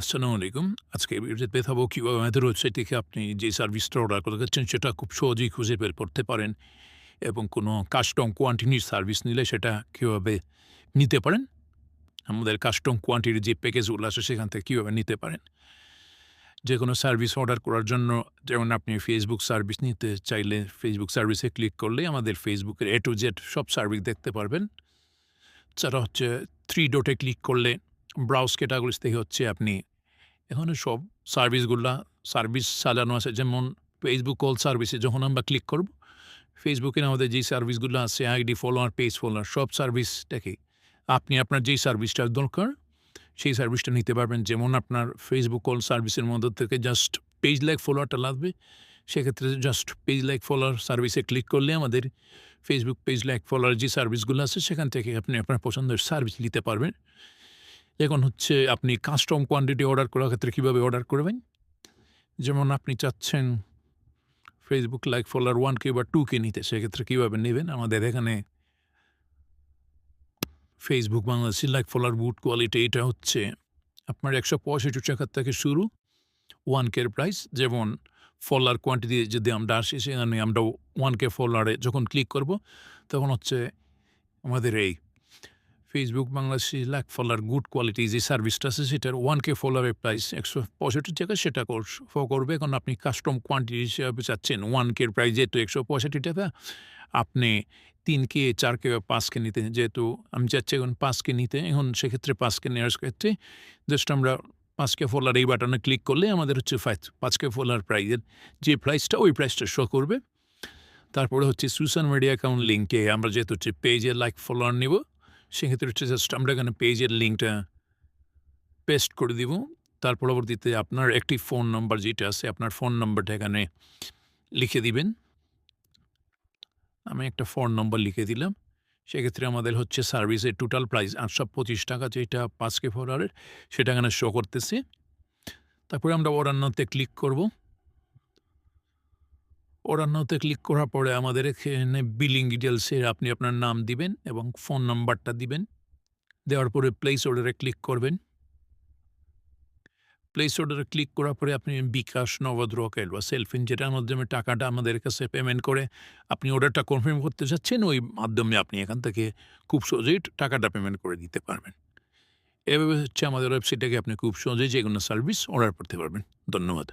আসসালামু আলাইকুম। আজকে ভিডিওতে দেখাবো কীভাবে আমাদের ওয়েবসাইট থেকে আপনি যে সার্ভিসটা অর্ডার করতে যাচ্ছেন, সেটা খুব সহজেই খুঁজে বের করতে পারেন এবং কোনো কাস্টম কোয়ান্টিটির সার্ভিস নিলে সেটা কীভাবে নিতে পারেন। আমাদের কাস্টম কোয়ান্টিটির যে প্যাকেজগুলো আছে, সেখান থেকে কীভাবে নিতে পারেন। যে কোনো সার্ভিস অর্ডার করার জন্য, যেমন আপনি ফেসবুক সার্ভিস নিতে চাইলে ফেসবুক সার্ভিসে ক্লিক করলে আমাদের ফেসবুকের এ টু জেড সব সার্ভিস দেখতে পারবেন। এছাড়া হচ্ছে থ্রি ডটে ক্লিক করলে ব্রাউজ ক্যাটাগরিজ থেকে হচ্ছে আপনি, এখানে সব সার্ভিসগুলা, সার্ভিস সাজানো আছে। যেমন ফেসবুক কল সার্ভিসে যখন আমরা ক্লিক করব ফেসবুকে আমাদের যেই সার্ভিসগুলো আছে আইডি ফলোয়ার পেজ ফলোয়ার সব সার্ভিসটাকে আপনি আপনার যেই সার্ভিসটা দরকার, সেই সার্ভিসটা নিতে পারবেন। যেমন আপনার ফেসবুক কল সার্ভিসের মধ্যে থেকে জাস্ট পেজ লাইক ফলোয়ারটা লাগবে, সেক্ষেত্রে জাস্ট পেজ লাইক ফলোয়ার সার্ভিসে ক্লিক করলে আমাদের ফেসবুক পেজ লাইক ফলোয়ার যে সার্ভিসগুলো আছে, সেখান থেকে আপনি আপনার পছন্দের সার্ভিস নিতে পারবেন। এখন হচ্ছে আপনি কাস্টম কোয়ান্টিটি অর্ডার করার ক্ষেত্রে কীভাবে অর্ডার করবেন? যেমন আপনি চাচ্ছেন Facebook like follower one K বা টু কে নিতে, সেক্ষেত্রে কীভাবে নেবেন? আমাদের এখানে ফেসবুক বাংলাদেশি লাইক ফলোয়ার বুট কোয়ালিটি এটা হচ্ছে আপনার একশো পঁয়ষট্টি টাকার থেকে শুরু ওয়ান কের প্রাইস যেমন ফলোয়ার কোয়ান্টিটি যদি আমরা আসি, সেখানে আমরা ওয়ান কে ফলোয়ারে যখন ক্লিক করব, তখন হচ্ছে আমাদের এই Facebook Bangladeshi lakh follower good quality যে সার্ভিসটা আছে সেটার ওয়ান কে ফলোয়ারের প্রাইস একশো পঁয়ষট্টি টাকা সেটা ফো করবে। এখন আপনি কাস্টম কোয়ান্টিটি হিসাবে চাচ্ছেন ওয়ান কের প্রাইস যেহেতু একশো পঁয়ষট্টি টাকা, আপনি তিন কে চার কে বা পাঁচ কে নিতে, যেহেতু আমি চাচ্ছি এখন পাঁচ কে নিতে, এখন সেক্ষেত্রে পাঁচ কে নেওয়ার ক্ষেত্রে জাস্ট আমরা পাঁচ কে ফলোয়ার এই বাটনে ক্লিক করলে আমাদের হচ্ছে পাঁচ কে ফলোয়ার প্রাইজের যে প্রাইসটা ওই প্রাইসটা শো করবে। তারপরে হচ্ছে সোশ্যাল মিডিয়া অ্যাকাউন্ট লিঙ্কে আমরা যেহেতু হচ্ছে পেজে লাইক ফলোয়ার নেব সেক্ষেত্রে হচ্ছে জাস্ট আমরা এখানে পেজের লিঙ্কটা পেস্ট করে দিব। তার পরবর্তীতে আপনার একটি ফোন নম্বর যেটা আছে, আপনার ফোন নম্বরটা এখানে লিখে দিবেন। আমি একটা ফোন নম্বর লিখে দিলাম। সেক্ষেত্রে আমাদের হচ্ছে সার্ভিসের টোটাল প্রাইস আটশো পঁচিশ টাকা যেটা পাঁচ কে ফোরারের সেটা এখানে শো করতেছে। তারপরে আমরা অরান্নতে ক্লিক করব। অরান্নতে ক্লিক করার পরে আমাদের এখানে বিলিং ডিটেলসে আপনি আপনার নাম দিবেন এবং ফোন নাম্বারটা দিবেন। দেওয়ার পরে প্লেস অর্ডারে ক্লিক করবেন। প্লেস অর্ডারে ক্লিক করার পরে আপনি বিকাশ নগদ রকেট বা সেলফিন যেটার মাধ্যমে টাকাটা আমাদের কাছে পেমেন্ট করে, আপনি অর্ডারটা কনফার্ম করতে চাচ্ছেন, ওই মাধ্যমে আপনি এখান থেকে খুব সহজেই টাকাটা পেমেন্ট করে দিতে পারবেন। এভাবে হচ্ছে আমাদের ওয়েবসাইটটাকে আপনি খুব সহজেই যে কোনো সার্ভিস অর্ডার করতে পারবেন। ধন্যবাদ।